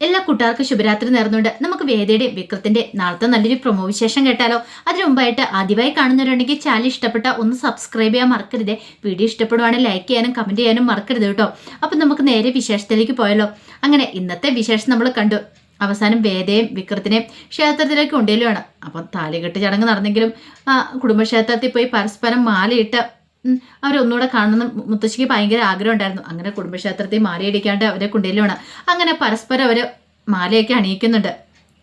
എല്ലാ കൂട്ടുകാർക്കും ശുഭരാത്രി നേർന്നുകൊണ്ട് നമുക്ക് വേദയുടെയും വിക്രത്തിന്റെ നാളത്തെ നല്ലൊരു പ്രൊമോ വിശേഷം കേട്ടാലോ. അതിനു മുമ്പായിട്ട് ആദ്യമായി കാണുന്നവരുണ്ടെങ്കിൽ ചാനൽ ഇഷ്ടപ്പെട്ട ഒന്ന് സബ്സ്ക്രൈബ് ചെയ്യാൻ മറക്കരുത്. വീഡിയോ ഇഷ്ടപ്പെടുവാണെങ്കിൽ ലൈക്ക് ചെയ്യാനും കമന്റ് ചെയ്യാനും മറക്കരുത് കേട്ടോ. അപ്പം നമുക്ക് നേരെ വിശേഷത്തിലേക്ക് പോയല്ലോ അങ്ങനെ ഇന്നത്തെ വിശേഷം നമ്മൾ കണ്ടു. അവസാനം വേദയും വിക്രത്തിനെയും ക്ഷേത്രത്തിലേക്ക് കൊണ്ടുവരികയാണ്. അപ്പം താലികെട്ട് ചടങ്ങ് നടന്നെങ്കിലും കുടുംബക്ഷേത്രത്തിൽ പോയി പരസ്പരം മാലയിട്ട് അവരൊന്നുകൂടെ കാണുന്ന മുത്തശ്ശിക്ക് ഭയങ്കര ആഗ്രഹം ഉണ്ടായിരുന്നു അങ്ങനെ കുടുംബക്ഷേത്രത്തിൽ മാലയിടിക്കാണ്ട് അവരെ കൊണ്ടുവരുവാണ് അങ്ങനെ പരസ്പരം അവർ മാലയൊക്കെ അണിയിക്കുന്നുണ്ട്.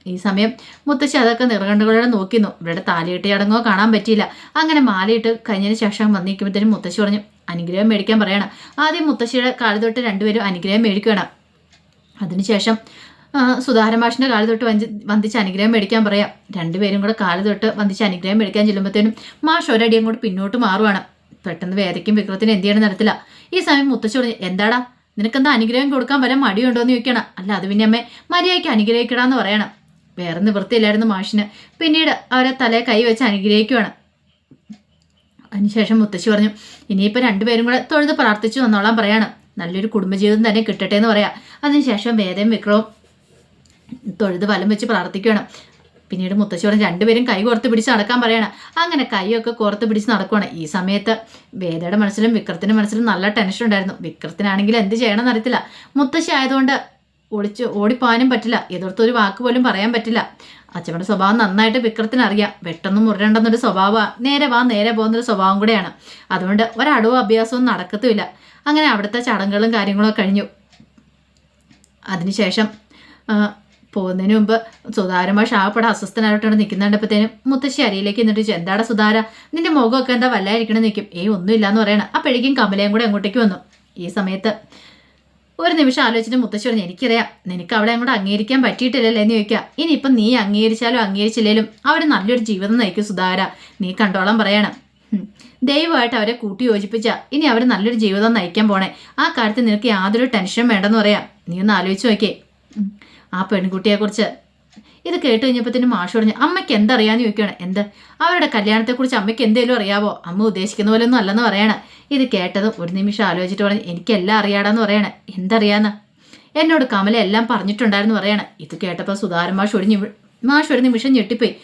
ഈ സമയം മുത്തശ്ശി അതൊക്കെ നിറകണ്ടുകളോടെ നോക്കിന്നു. ഇവരുടെ താലിയിട്ട് ഇടങ്ങോ കാണാൻ പറ്റിയില്ല. അങ്ങനെ മാലയിട്ട് കഴിഞ്ഞതിന് ശേഷം വന്നിരിക്കുമ്പോഴത്തേനും മുത്തശ്ശി പറഞ്ഞു അനുഗ്രഹം മേടിക്കാൻ പറയണം. ആദ്യം മുത്തശ്ശിയുടെ കാൽ തൊട്ട് രണ്ടുപേരും അനുഗ്രഹം മേടിക്കുകയാണ് അതിനുശേഷം സുധാരമാഷിന്റെ കാൽ തൊട്ട് വഞ്ചി വന്ദിച്ച് അനുഗ്രഹം മേടിക്കാൻ പറയാം. രണ്ടുപേരും കൂടെ കാൽ തൊട്ട് വന്ദിച്ച് അനുഗ്രഹം മേടിക്കാൻ ചെല്ലുമ്പോഴത്തേനും മാഷ് ഒരടിയും കൂടി പിന്നോട്ട് മാറുവാണ്. പെട്ടെന്ന് വേദയ്ക്കും വിക്രത്തിന് എന്ത് ചെയ്യണം നടത്തില്ല ഈ സമയം മുത്തശ്ശോട് എന്താടാ നിനക്കെന്താ അനുഗ്രഹം കൊടുക്കാൻ വരാൻ മടിയുണ്ടോ എന്ന് ചോദിക്കണം? അല്ല അത് പിന്നെ അമ്മേ മര്യാദയ്ക്ക് അനുഗ്രഹിക്കടാന്ന് പറയണം. വേറെ നിവൃത്തിയില്ലായിരുന്നു മാഷിന്. പിന്നീട് അവരെ തലയെ കൈ വെച്ച് അനുഗ്രഹിക്കുവാണ്. അതിനുശേഷം മുത്തശ്ശി പറഞ്ഞു ഇനിയിപ്പോൾ രണ്ടുപേരും കൂടെ തൊഴുത് പ്രാർത്ഥിച്ചു വന്നോളാൻ പറയാണ്. നല്ലൊരു കുടുംബജീവിതം തന്നെ കിട്ടട്ടെ എന്ന് പറയാം. അതിനുശേഷം വേദയും വിക്രവും തൊഴുത് വലം വെച്ച് പ്രാർത്ഥിക്കുകയാണ് പിന്നീട് മുത്തശ്ശിയോട് രണ്ടുപേരും കൈ കോർത്ത് പിടിച്ച് നടക്കാൻ പറയണം. അങ്ങനെ കൈയൊക്കെ കോർത്ത് പിടിച്ച് നടക്കുവാണ്. ഈ സമയത്ത് വേദയുടെ മനസ്സിലും വിക്രത്തിന്റെ മനസ്സിലും നല്ല ടെൻഷൻ ഉണ്ടായിരുന്നു. വിക്രത്തിനാണെങ്കിൽ എന്ത് ചെയ്യണമെന്ന് അറിയത്തില്ല. മുത്തശ്ശി ആയതുകൊണ്ട് ഒളിച്ച് ഓടിപ്പോകാനും പറ്റില്ല. എതിർത്തൊരു വാക്ക് പോലും പറയാൻ പറ്റില്ല. അച്ഛമ്മയുടെ സ്വഭാവം നന്നായിട്ട് വിക്രത്തിന് അറിയാം വെട്ടൊന്നും മുരണ്ടെന്നൊരു സ്വഭാവമാണ് നേരെ വാ നേരെ പോകുന്നൊരു സ്വഭാവം കൂടെയാണ്. അതുകൊണ്ട് ഒരടവും അഭ്യാസവും നടക്കത്തുമില്ല. അങ്ങനെ അവിടുത്തെ ചടങ്ങുകളും കാര്യങ്ങളൊക്കെ കഴിഞ്ഞു. അതിനുശേഷം പോകുന്നതിന് മുമ്പ് സുധാരമ്മ ഷാപ്പട അസ്വസ്ഥനായിട്ടാണ് നിൽക്കുന്നുണ്ടപ്പോഴത്തേനും മുത്തശ്ശി അരിയിലേക്ക് എന്നിട്ട് എന്താണ് സുധാര നിന്റെ മുഖമൊക്കെ എന്താ വല്ലായിരിക്കണം? നിൽക്കും ഏയ് ഒന്നുമില്ല എന്ന് പറയണം. അപ്പോഴേക്കും കമലയും കൂടെ അങ്ങോട്ടേക്ക് വന്നു. ഈ സമയത്ത് ഒരു നിമിഷം ആലോചിച്ചിട്ട് മുത്തശ്ശി പറഞ്ഞു എനിക്കറിയാം നിനക്ക് അവിടെ അങ്ങോട്ട് അംഗീകരിക്കാൻ പറ്റിയിട്ടില്ലല്ലേ? എന്ന് ചോദിക്കുക. ഇനിയിപ്പം നീ അംഗീകരിച്ചാലും അംഗീകരിച്ചില്ലേലും അവർ നല്ലൊരു ജീവിതം നയിക്കും സുധാര നീ കണ്ടോളം പറയണം. ദയവായിട്ട് അവരെ കൂട്ടി യോജിപ്പിച്ച ഇനി അവർ നല്ലൊരു ജീവിതം നയിക്കാൻ പോണേ. ആ കാര്യത്തിൽ നിനക്ക് യാതൊരു ടെൻഷനും വേണ്ടെന്ന് പറയാം. നീ ഒന്ന് ആലോചിച്ച് നോക്കിയേ. ഉം. ആ പെൺകുട്ടിയെക്കുറിച്ച് ഇത് കേട്ട് മാഷ് പറഞ്ഞു അമ്മയ്ക്ക് എന്തറിയാന്ന് ചോദിക്കുകയാണ്. എന്ത്? അവരുടെ കല്യാണത്തെക്കുറിച്ച് അമ്മയ്ക്ക് എന്തെങ്കിലും അറിയാവോ? അമ്മ ഉദ്ദേശിക്കുന്ന പോലെ ഒന്നും അല്ലെന്ന് പറയണം. ഇത് കേട്ടതും ഒരു നിമിഷം ആലോചിച്ചിട്ട് പറഞ്ഞു എനിക്കെല്ലാം അറിയാടാന്ന് പറയണേ. എന്തറിയാന്ന്? എന്നോട് കമല എല്ലാം പറഞ്ഞിട്ടുണ്ടായിരുന്നു പറയണേ. ഇത് കേട്ടപ്പോൾ സുധാരൻ മാഷ് നിമി മാഷ് ഒരു നിമിഷം ഞെട്ടിപ്പോയി.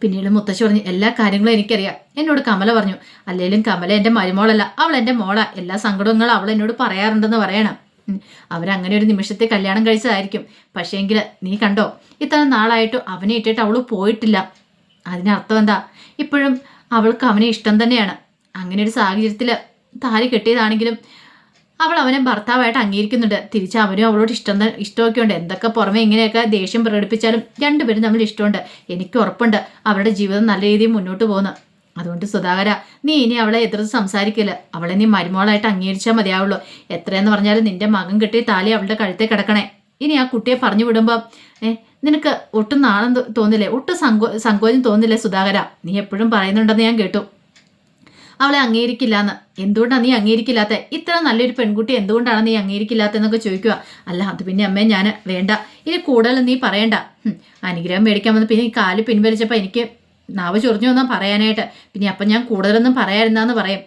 പിന്നീട് മുത്തശ്ശി പറഞ്ഞു എല്ലാ കാര്യങ്ങളും എനിക്കറിയാം. എന്നോട് കമല പറഞ്ഞു അല്ലെങ്കിലും കമല എന്റെ മരുമോളല്ല അവൾ എന്റെ മോളാ. എല്ലാ സങ്കടങ്ങളും അവൾ എന്നോട് പറയാറുണ്ടെന്ന് പറയണം. അവരങ്ങനെ ഒരു നിമിഷത്തെ കല്യാണം കഴിച്ചതായിരിക്കും. പക്ഷേങ്കിൽ നീ കണ്ടോ ഇത്ര നാളായിട്ടും അവനെ ഇട്ടിട്ട് അവൾ പോയിട്ടില്ല. അതിനർത്ഥം എന്താ? ഇപ്പോഴും അവൾക്ക് അവനെ ഇഷ്ടം തന്നെയാണ്. അങ്ങനെ ഒരു സാഹചര്യത്തിൽ താലി കെട്ടിയതാണെങ്കിലും അവൾ അവനെ ഭർത്താവായിട്ട് അംഗീകരിക്കുന്നുണ്ട്. തിരിച്ച് അവനും അവളോട് ഇഷ്ടം ഇഷ്ടമൊക്കെ ഉണ്ട്. എന്തൊക്കെ പുറമെ ഇങ്ങനെയൊക്കെ ദേഷ്യം പ്രകടിപ്പിച്ചാലും രണ്ടുപേരും തമ്മിൽ ഇഷ്ടമുണ്ട്. എനിക്ക് ഉറപ്പുണ്ട് അവരുടെ ജീവിതം നല്ല രീതിയിൽ മുന്നോട്ട് പോകുന്നു. അതുകൊണ്ട് സുധാകര നീ ഇനി അവളെ എതിർത്ത് സംസാരിക്കില്ല. അവളെ നീ മരുമോളായിട്ട് അംഗീകരിച്ചാൽ മതിയാവുള്ളൂ. എത്രയെന്ന് പറഞ്ഞാലും നിന്റെ മകൻ കിട്ടിയ താലി അവളുടെ കഴുത്തെ കിടക്കണേ. ഇനി ആ കുട്ടിയെ പറഞ്ഞു വിടുമ്പോൾ ഏ നിനക്ക് ഒട്ടും നാണം തോന്നില്ലേ? ഒട്ടും സങ്കോ സങ്കോചം തോന്നില്ലേ സുധാകര? നീ എപ്പോഴും പറയുന്നുണ്ടെന്ന് ഞാൻ കേട്ടു. അവളെ അംഗീകരിക്കില്ലാന്ന്. എന്തുകൊണ്ടാണ് നീ അംഗീകരിക്കില്ലാത്ത? ഇത്ര നല്ലൊരു പെൺകുട്ടി എന്തുകൊണ്ടാണ് നീ അംഗീകരിക്കില്ലാത്തെന്നൊക്കെ ചോദിക്കുക. അല്ല അത് പിന്നെ അമ്മേ ഞാൻ വേണ്ട. ഇനി കൂടുതൽ നീ പറയണ്ട. അനുഗ്രഹം മേടിക്കാൻ വന്ന് പിന്നെ ഈ കാൽ പിൻവലിച്ചപ്പോൾ എനിക്ക് നാവ് ചൊറിഞ്ഞു വന്നാ പറയാനായിട്ട്. പിന്നെ അപ്പം ഞാൻ കൂടുതലൊന്നും പറയാതിരുന്നാന്ന് പറയും.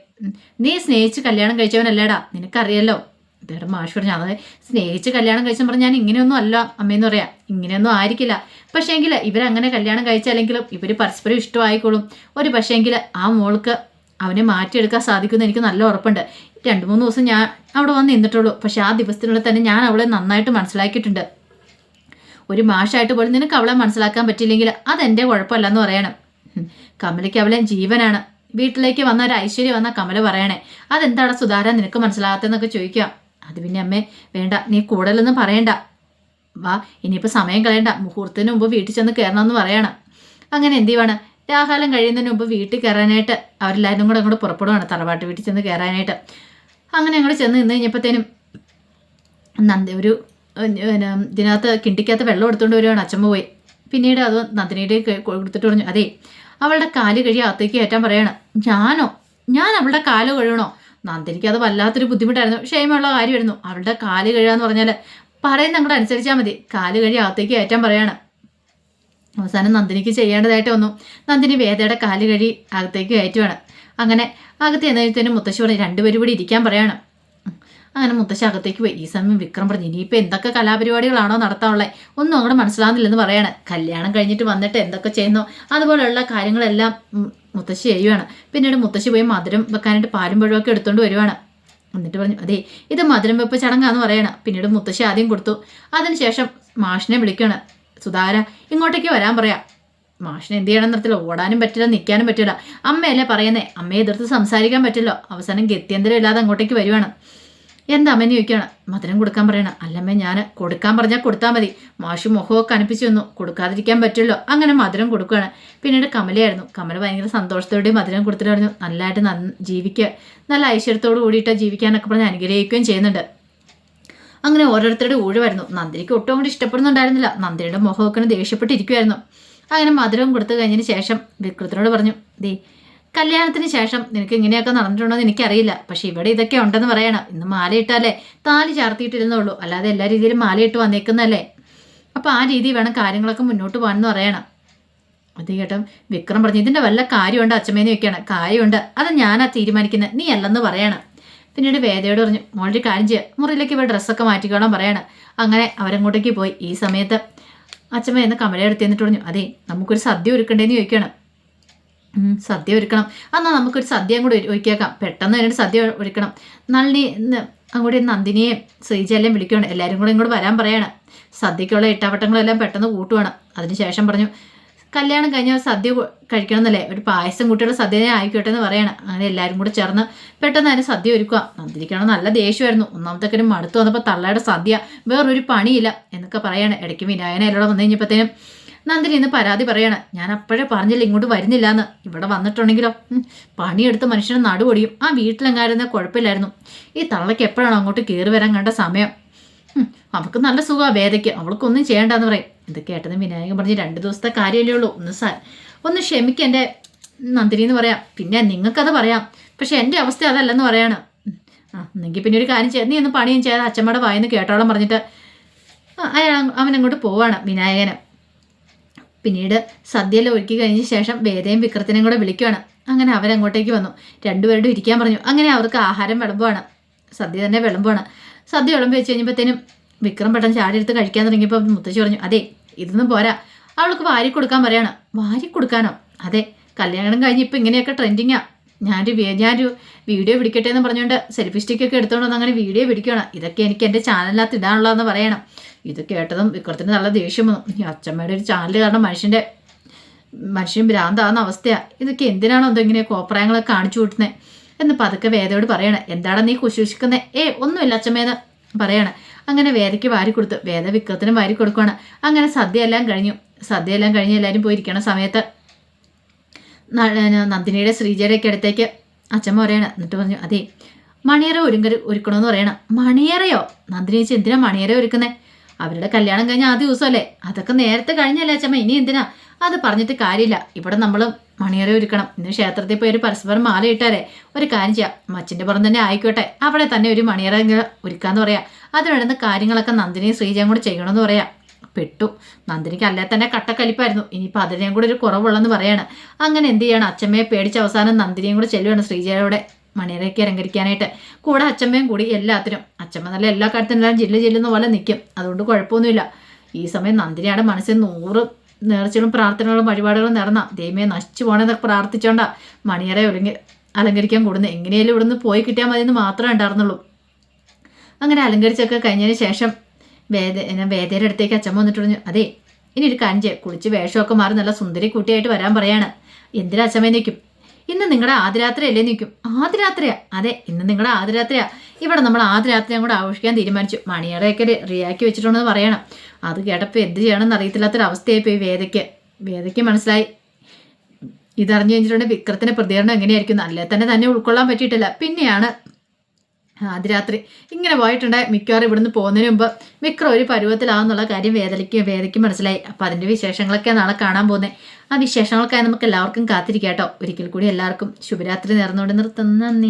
നീ സ്നേഹിച്ച് കല്യാണം കഴിച്ചവനല്ലേടാ? നിനക്കറിയല്ലോ. ഇതേടെ മാഷ് പറഞ്ഞു അത് സ്നേഹിച്ച് കല്യാണം കഴിച്ചെന്ന് പറഞ്ഞാൽ ഞാൻ ഇങ്ങനെയൊന്നും അല്ല അമ്മയെന്ന് പറയാം. ഇങ്ങനെയൊന്നും ആയിരിക്കില്ല. പക്ഷേങ്കിൽ ഇവരങ്ങനെ കല്യാണം കഴിച്ചല്ലെങ്കിലും ഇവർ പരസ്പരം ഇഷ്ടമായിക്കോളും. ഒരു പക്ഷേങ്കിൽ ആ മോൾക്ക് അവനെ മാറ്റിയെടുക്കാൻ സാധിക്കുമെന്ന് എനിക്ക് നല്ല ഉറപ്പുണ്ട്. രണ്ട് മൂന്ന് ദിവസം ഞാൻ അവിടെ വന്ന് നിന്നിട്ടുള്ളൂ. പക്ഷെ ആ ദിവസത്തിനുള്ളിൽ തന്നെ ഞാൻ അവളെ നന്നായിട്ട് മനസ്സിലാക്കിയിട്ടുണ്ട്. ഒരു മാഷായിട്ട് പോലും നിനക്ക് അവളെ മനസ്സിലാക്കാൻ പറ്റിയില്ലെങ്കിൽ അതെന്റെ കുഴപ്പമല്ലെന്ന് പറയണം. കമലയ്ക്ക് അവളെ ജീവനാണ്. വീട്ടിലേക്ക് വന്ന ഒരു ഐശ്വര്യം വന്ന കമല പറയണേ. അതെന്താണ് സുധാര? നിനക്ക് മനസ്സിലാകാത്തെന്നൊക്കെ ചോദിക്കാം അത് പിന്നെ അമ്മേ വേണ്ട. നീ കൂടുതലൊന്നും പറയണ്ട. വാ ഇനിയിപ്പോൾ സമയം കളയണ്ട. മുഹൂർത്തത്തിന് മുമ്പ് വീട്ടിൽ ചെന്ന് കയറണമെന്ന് പറയണം. അങ്ങനെ എന്ത് ചെയ്യുവാണ്? രാഹാലം കഴിയുന്നതിന് മുമ്പ് വീട്ടിൽ കയറാനായിട്ട് അവരെല്ലാവരും കൂടെ അങ്ങോട്ട് പുറപ്പെടുവാണ്. തറവാട്ട് വീട്ടിൽ ചെന്ന് കയറാനായിട്ട് അങ്ങനെ അങ്ങോട്ട് ചെന്ന് നിന്ന് കഴിഞ്ഞപ്പോഴത്തേനും നന്ദി ഒരു ഇതിനകത്ത് കിണ്ടിക്കകത്ത് വെള്ളം എടുത്തുകൊണ്ട് വരുവാണ്. അച്ഛമ്മ പോയി. പിന്നീട് അത് നന്ദിനിയുടെ കൊടുത്തിട്ട് പറഞ്ഞു അതെ അവളുടെ കാൽ കഴി അകത്തേക്ക് കയറ്റാൻ പറയണം ഞാനോ? ഞാൻ അവളുടെ കാൽ കഴുകണോ? നന്ദിനിക്ക് അത് വല്ലാത്തൊരു ബുദ്ധിമുട്ടായിരുന്നു. ക്ഷേമമുള്ള കാര്യമായിരുന്നു. അവളുടെ കാൽ കഴുകാന്ന് പറഞ്ഞാൽ പറയുന്ന അങ്ങോട്ട് അനുസരിച്ചാൽ മതി. കാൽ കഴി അകത്തേക്ക് കയറ്റാൻ പറയണം. അവസാനം നന്ദിനിക്ക് ചെയ്യേണ്ടതായിട്ട് വന്നു. നന്ദിനി വേദയുടെ കാൽ കഴി അകത്തേക്ക് കയറ്റുവാണ്. അങ്ങനെ അകത്ത് എന്നതിനും മുത്തശ്ശി പറഞ്ഞു രണ്ടുപേരും കൂടി ഇരിക്കാൻ പറയാണ്. അങ്ങനെ മുത്തശ്ശി അകത്തേക്ക് പോയി. ഈ സമയം വിക്രം പറഞ്ഞു ഇനിയിപ്പോൾ എന്തൊക്കെ കലാപരിപാടികളാണോ നടത്താനുള്ളത് ഒന്നും അങ്ങോട്ട് മനസ്സിലാകുന്നില്ലെന്ന് പറയാണ്. കല്യാണം കഴിഞ്ഞിട്ട് വന്നിട്ട് എന്തൊക്കെ ചെയ്യുന്നോ? അതുപോലെയുള്ള കാര്യങ്ങളെല്ലാം മുത്തശ്ശി ചെയ്യുവാണ്. പിന്നീട് മുത്തശ്ശി പോയി മധുരം വെക്കാനായിട്ട് പാലും പഴമൊക്കെ എടുത്തുകൊണ്ട് വരുവാണ്. എന്നിട്ട് പറഞ്ഞു അതെ ഇത് മധുരം വെപ്പ് ചടങ്ങാന്ന് പറയണം. പിന്നീട് മുത്തശ്ശി ആദ്യം കൊടുത്തു. അതിനുശേഷം മാഷിനെ വിളിക്കുകയാണ് സുധാര ഇങ്ങോട്ടേക്ക് വരാൻ പറയാം. മാഷിനെ എന്ത് ചെയ്യണം നിർത്തില്ല ഓടാനും പറ്റില്ല നിൽക്കാനും പറ്റില്ല. അമ്മയല്ലേ പറയുന്നേ? അമ്മയെ എതിർത്ത് സംസാരിക്കാൻ പറ്റില്ലോ. അവസാനം ഗത്യന്തരം ഇല്ലാതെ അങ്ങോട്ടേക്ക് വരുവാണ്. എന്താ അമ്മ ചോദിക്കുകയാണ്? മധുരം കൊടുക്കാൻ പറയണം. അല്ലമ്മേ ഞാൻ കൊടുക്കാൻ പറഞ്ഞാൽ കൊടുത്താൽ മതി. മാഷു മുഖമൊക്കെ അനുപ്പിച്ചു വന്നു. കൊടുക്കാതിരിക്കാൻ പറ്റുമല്ലോ അങ്ങനെ മധുരം കൊടുക്കുകയാണ്. പിന്നീട് കമലയായിരുന്നു. കമല ഭയങ്കര സന്തോഷത്തോടെ മധുരം കൊടുത്തിട്ട് പറഞ്ഞു നല്ലതായിട്ട് നന്ന ജീവിക്കുക നല്ല ഐശ്വര്യത്തോട് കൂടിയിട്ട് ജീവിക്കാനൊക്കെ പറഞ്ഞ് അനുഗ്രഹിക്കുകയും ചെയ്യുന്നുണ്ട്. അങ്ങനെ ഓരോരുത്തരുടെ ഊഴുവായിരുന്നു നന്ദിക്ക് ഒട്ടും കൂടി ഇഷ്ടപ്പെടുന്നുണ്ടായിരുന്നില്ല. നന്ദിനിയുടെ മുഖമൊക്കെ ദേഷ്യപ്പെട്ടിരിക്കുമായിരുന്നു അങ്ങനെ മധുരം കൊടുത്തു കഴിഞ്ഞതിന് ശേഷം വിക്രത്തിനോട് പറഞ്ഞു ദേ കല്യാണത്തിന് ശേഷം നിനക്ക് ഇങ്ങനെയൊക്കെ നടന്നിട്ടുണ്ടോ എന്ന് എനിക്കറിയില്ല. പക്ഷെ ഇവിടെ ഇതൊക്കെ ഉണ്ടെന്ന് പറയണം. ഇന്ന് മാലയിട്ടാലേ താലി ചാർത്തിയിട്ടിരുന്നുള്ളൂ. അല്ലാതെ എല്ലാ രീതിയിലും മാലയിട്ട് വന്നേക്കുന്നല്ലേ അപ്പോൾ ആ രീതി വേണം കാര്യങ്ങളൊക്കെ മുന്നോട്ട് പോകാൻ എന്ന് പറയണം. അത് കേട്ടോ. വിക്രം പറഞ്ഞു ഇതിന്റെ വല്ല കാര്യമുണ്ട് അച്ഛമ്മേന്ന് വെക്കുകയാണ് കാര്യമുണ്ട്. അത് ഞാനാ തീരുമാനിക്കുന്നത്. നീ അല്ലെന്ന് പറയണം. പിന്നീട് വേദയോട് പറഞ്ഞു മോളൊരു കാര്യം ചെയ്യുക മുറിയിലേക്ക് ഇവിടെ ഡ്രസ്സൊക്കെ മാറ്റിക്കോളാൻ പറയണം. അങ്ങനെ അവരങ്ങോട്ടേക്ക് പോയി ഈ സമയത്ത്. അച്ഛമ്മ എന്ന് കമലയെടുത്ത് എന്നിട്ട് പറഞ്ഞു അതെ നമുക്കൊരു സദ്യ ഒരുക്കണ്ടേന്ന് ചോദിക്കണം. സദ്യ ഒരുക്കണം. എന്നാൽ നമുക്കൊരു സദ്യയും കൂടി ഒരുക്കിയേക്കാം. പെട്ടെന്ന് അതിനൊരു സദ്യ ഒരുക്കണം. നളിനി അങ്ങോട്ട് നന്ദിനിയെ ശ്രീജയെല്ലാം വിളിക്കുകയാണ് എല്ലാവരും കൂടെ ഇങ്ങോട്ട് വരാൻ പറയാണ്. സദ്യക്കുള്ള ഇട്ടാവട്ടങ്ങളെല്ലാം പെട്ടെന്ന് കൂട്ടുവാണ്. അതിനുശേഷം പറഞ്ഞു കല്യാണം കഴിഞ്ഞ സദ്യ കഴിക്കണം എന്നല്ലേ ഒരു പായസം കുട്ടികളുടെ സദ്യ തന്നെ ആയിക്കോട്ടെ എന്ന് പറയണം. അങ്ങനെ എല്ലാവരും കൂടെ ചേർന്ന് പെട്ടെന്ന് അതിന് സദ്യ ഒരുക്കുക. നന്ദിരിക്കണം നല്ല ദേഷ്യമായിരുന്നു. ഒന്നാമത്തെ കാര്യം മടുത്തു വന്നപ്പോൾ തള്ളയുടെ സദ്യ വേറൊരു പണിയില്ല എന്നൊക്കെ പറയാണ്. ഇടയ്ക്ക് വിനായന എല്ലാം വന്നു കഴിഞ്ഞപ്പോഴത്തേനും നന്ദിനി ഇന്ന് പരാതി പറയാണ്. ഞാൻ അപ്പോഴേ പറഞ്ഞില്ല ഇങ്ങോട്ട് വരുന്നില്ല എന്ന് ഇവിടെ വന്നിട്ടുണ്ടെങ്കിലോ? പണിയെടുത്ത് മനുഷ്യനെ നടുപൊടിയും. ആ വീട്ടിലെങ്ങായിരുന്ന കുഴപ്പമില്ലായിരുന്നു. ഈ തള്ളയ്ക്ക് എപ്പോഴാണ് അങ്ങോട്ട് കയറി വരാൻ കണ്ട സമയം? അവൾക്ക് നല്ല സുഖമാണ് വേദയ്ക്ക്. അവൾക്കൊന്നും ചെയ്യണ്ടെന്ന് പറയും. ഇത് കേട്ടത് വിനായകൻ പറഞ്ഞ് രണ്ട് ദിവസത്തെ കാര്യമല്ലേ ഉള്ളൂ. ഒന്ന് സാർ ഒന്ന് ക്ഷമിക്കുക എന്റെ നന്ദിനി എന്ന് പറയാം. പിന്നെ നിങ്ങൾക്കത് പറയാം. പക്ഷെ എന്റെ അവസ്ഥ അതല്ലെന്ന് പറയാണ്. ആ എന്നെങ്കിൽ പിന്നെ ഒരു കാര്യം ചെയ്യാം. നീ ഒന്ന് പണിയും ചെയ്യാതെ അച്ഛമ്മയുടെ വായെന്ന് കേട്ടോളം പറഞ്ഞിട്ട് അയാൾ അവൻ അങ്ങോട്ട് പോവാണ് വിനായകന്. പിന്നീട് സദ്യയെല്ലാം ഒരുക്കി കഴിഞ്ഞ ശേഷം വേദയും വിക്രത്തിനെയും കൂടെ വിളിക്കുവാണ്. അങ്ങനെ അവരങ്ങോട്ടേക്ക് വന്നു. രണ്ടുപേരുടെ ഇരിക്കാൻ പറഞ്ഞു. അങ്ങനെ അവർക്ക് ആഹാരം വിളമ്പുവാണ്. സദ്യ തന്നെ വിളമ്പുവാണ്. സദ്യ വിളമ്പ് വെച്ച് കഴിഞ്ഞപ്പോഴത്തേനും വിക്രം പെട്ടെന്ന് ചാടി എടുത്ത് കഴിക്കാൻ തുടങ്ങിയപ്പോൾ മുത്തശ്ശി പറഞ്ഞു അതെ ഇതൊന്നും പോരാ. അവൾക്ക് വാരി കൊടുക്കാൻ പറയാണ്. വാരി കൊടുക്കാനോ അതെ കല്യാണം കഴിഞ്ഞ് ഇപ്പം ഇങ്ങനെയൊക്കെ ട്രെൻഡിങ്ങാ ഞാനൊരു ഞാനൊരു വീഡിയോ പിടിക്കട്ടെ എന്ന് പറഞ്ഞുകൊണ്ട് സെൽഫി സ്റ്റിക്കൊക്കെ എടുത്തുകൊണ്ട് വന്ന് അങ്ങനെ വീഡിയോ പിടിക്കണം ഇതൊക്കെ എനിക്ക് എന്റെ ചാനലിനകത്ത് ഇടാനുള്ളതെന്ന് പറയണം. ഇത് കേട്ടതും വിക്രത്തിന് നല്ല ദേഷ്യം വന്നു. ഈ അച്ഛമ്മയുടെ ഒരു ചാനൽ കാരണം മനുഷ്യന്റെ മനുഷ്യൻ ഭ്രാന്താകുന്ന അവസ്ഥയാണ് ഇതൊക്കെ എന്തിനാണോ എന്തോ ഇങ്ങനെ കോപ്രായങ്ങളൊക്കെ കാണിച്ചു കൂട്ടുന്നത് എന്ന് പതുക്കെ വേദയോട് പറയണം. എന്താണ് നീ കുശൂഷിക്കുന്നത് ഏ ഒന്നുമില്ല അച്ഛമ്മേന്ന് പറയണം. അങ്ങനെ വേദയ്ക്ക് വാരി കൊടുത്തു. വേദ വിക്രത്തിനും വാരി കൊടുക്കുകയാണ് അങ്ങനെ സദ്യ എല്ലാം കഴിഞ്ഞു. സദ്യ എല്ലാം കഴിഞ്ഞ് എല്ലാവരും പോയിരിക്കണ സമയത്ത് നന്ദിനിയുടെ ശ്രീജയുടെയൊക്കെ അടുത്തേക്ക് അച്ഛൻ പറയണം. എന്നിട്ട് പറഞ്ഞു അതെ മണിയറ ഒരുങ്ങ ഒരുക്കണമെന്ന് പറയണം. മണിയറയോ? നന്ദിനി ചേച്ചി എന്തിനാ മണിയറ ഒരുക്കുന്നേ? അവരുടെ കല്യാണം കഴിഞ്ഞ ആദ്യ ദിവസമല്ലേ? അതൊക്കെ നേരത്തെ കഴിഞ്ഞല്ലേ അച്ഛമ്മ? ഇനി എന്തിനാ? അത് പറഞ്ഞിട്ട് കാര്യമില്ല. ഇവിടെ നമ്മൾ മണിയറ ഒരുക്കണം. ഇന്ന് ക്ഷേത്രത്തിൽ പോയി ഒരു പരസ്പരം മാല ഇട്ടാലേ ഒരു കാര്യം ചെയ്യാം. മച്ചിന്റെ പുറം തന്നെ ആയിക്കോട്ടെ. അവിടെ തന്നെ ഒരു മണിയറ ഒരുക്കാന്ന് പറയാം. അത് വേണ്ടുന്ന കാര്യങ്ങളൊക്കെ നന്ദിനിയും ശ്രീജയും കൂടെ ചെയ്യണമെന്ന് പറയാം. പെട്ടു. നന്ദിനിക്ക് അല്ലേ തന്നെ കട്ടക്കലിപ്പായിരുന്നു. ഇനിയിപ്പോൾ അതിനെയും കൂടെ ഒരു കുറവുള്ളെന്ന് പറയാണ്. അങ്ങനെ എന്ത് ചെയ്യണം? അച്ഛമ്മയെ പേടിച്ച് അവസാനം നന്ദിനിയും കൂടെ ചെല്ലുകയാണ് ശ്രീജയുടെ മണിയറയ്ക്ക് അലങ്കരിക്കാനായിട്ട്. കൂടെ അച്ഛമ്മയും കൂടി എല്ലാത്തിനും. അച്ഛമ്മ നല്ല എല്ലാ കാര്യത്തിനും എല്ലാം ജില്ല ചെല്ലുന്ന പോലെ നിൽക്കും അതുകൊണ്ട് കുഴപ്പമൊന്നുമില്ല. ഈ സമയം നന്ദിനിയുടെ മനസ്സിൽ നൂറ് നേർച്ചകളും പ്രാർത്ഥനകളും വഴിപാടുകളും നടന്ന. ദൈവമേ നശിച്ചു പോകണമെന്നൊക്കെ പ്രാർത്ഥിച്ചോണ്ട മണിയറെ ഒരുങ്ങി അലങ്കരിക്കാൻ കൂടുന്നു. എങ്ങനെയാലും ഇവിടുന്ന് പോയി കിട്ടിയാൽ മതി എന്ന് മാത്രമേ ഉണ്ടായിരുന്നുള്ളൂ. അങ്ങനെ അലങ്കരിച്ചൊക്കെ കഴിഞ്ഞതിന് ശേഷം വേദ എന്നാ വേദയുടെ അടുത്തേക്ക് അച്ഛൻ വന്നിട്ട് പറഞ്ഞു അതെ ഇനി ഒരു ചെയ്യാം. കുളിച്ച് വേഷമൊക്കെ മാറി നല്ല സുന്ദരി കുട്ടിയായിട്ട് വരാൻ പറയാണ്. എന്തിനാ അച്ഛമ്മ നിൽക്കും? ഇന്ന് നിങ്ങളുടെ ആദ്യരാത്രി അല്ലേ നിൽക്കും? ആദ്യരാത്രിയാ? അതെ ഇന്ന് നിങ്ങളുടെ ആദ്യരാത്രിയാ. ഇവിടെ നമ്മൾ ആദ്യരാത്രിയും കൂടെ ആഘോഷിക്കാൻ തീരുമാനിച്ചു. മണിയടയൊക്കെ റിയാക്കി വെച്ചിട്ടുണ്ടെന്ന് പറയണം. അത് കേട്ടപ്പോൾ എന്ത് ചെയ്യണമെന്ന് അറിയത്തില്ലാത്തൊരവസ്ഥയായി പോയി വേദയ്ക്ക്. വേദയ്ക്ക് മനസ്സിലായി. ഇതറിഞ്ഞു കഴിഞ്ഞിട്ടുണ്ടെങ്കിൽ വിക്രത്തിന്റെ പ്രതികരണം എങ്ങനെയായിരിക്കും? അല്ലേ തന്നെ തന്നെ ഉൾക്കൊള്ളാൻ പറ്റിയിട്ടില്ല. പിന്നെയാണ് ആദ്യരാത്രി. ഇങ്ങനെ പോയിട്ടുണ്ടായി മിക്കവാറും ഇവിടുന്ന് പോകുന്നതിന് മുമ്പ് വിക്രം ഒരു പരുവത്തിലാവുന്നുള്ള കാര്യം വേദനയ്ക്ക് വേദയ്ക്ക് മനസ്സിലായി. അപ്പം അതിന്റെ വിശേഷങ്ങളൊക്കെ നാളെ കാണാൻ പോകുന്നത് ആ വിശേഷങ്ങൾക്കായി നമുക്ക് എല്ലാവർക്കും കാത്തിരിക്കാം കേട്ടോ. ഒരിക്കൽ കൂടി എല്ലാവർക്കും ശുഭരാത്രി നേർന്നുകൊണ്ട് നിർത്തുന്നു. നന്ദി.